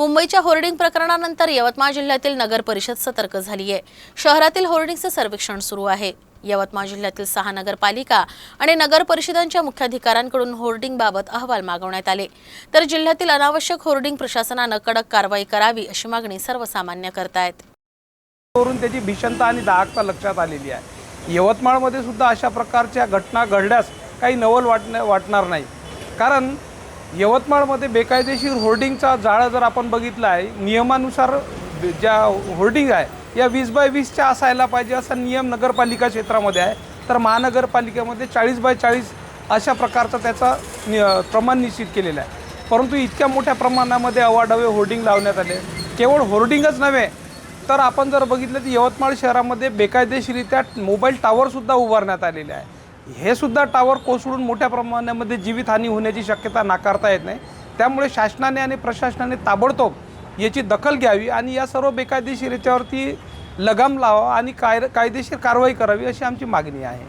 मुंबईच्या होर्डिंग प्रकरणानंतर यवतमाळ जिल्ह्यातील नगर परिषद सतर्क झाली आहे शहरातील होर्डिंगचं सर्वेक्षण सुरू आहे. यवतमाळ जिल्ह्यातील सहा नगरपालिका आणि नगर परिषदांच्या मुख्याधिकाऱ्यांकडून होर्डिंगबाबत अहवाल मागवण्यात आले. तर जिल्ह्यातील अनावश्यक होर्डिंग प्रशासनानं कडक कारवाई करावी अशी मागणी सर्वसामान्य करतायत. वरून त्याची भीषणता आणि दाहकता लक्षात आलेली आहे. यवतमाळमध्ये सुद्धा अशा प्रकारच्या घटना घडल्यास काही नवल वाटण्या वाटणार नाही. कारण यवतमाळमध्ये बेकायदेशीर होर्डिंगचा जाळं जर आपण बघितला आहे नियमानुसार ज्या होर्डिंग आहे या वीस बाय वीसच्या असायला पाहिजे असा नियम नगरपालिका क्षेत्रामध्ये आहे. तर महानगरपालिकेमध्ये चाळीस बाय चाळीस अशा प्रकारचा त्याचा नि प्रमाण निश्चित केलेलं आहे. परंतु इतक्या मोठ्या प्रमाणामध्ये अवाढवे होर्डिंग लावण्यात आले. केवळ होर्डिंगच नव्हे तर आपण जर बघितलं तर यवतमाळ शहरामध्ये बेकायदेशीरित्या मोबाईल टावरसुद्धा उभारण्यात आलेले आहे. हे सुद्धा टावर कोसळून मोठ्या प्रमाणामध्ये जीवितहानी होण्याची शक्यता नाकारता येत नाही. त्यामुळे शासनाने आणि प्रशासनाने ताबडतोब याची दखल घ्यावी आणि या सर्व बेकायदेशीर याच्यावरती लगाम लावा आणि काय कायदेशीर कारवाई करावी अशी आमची मागणी आहे.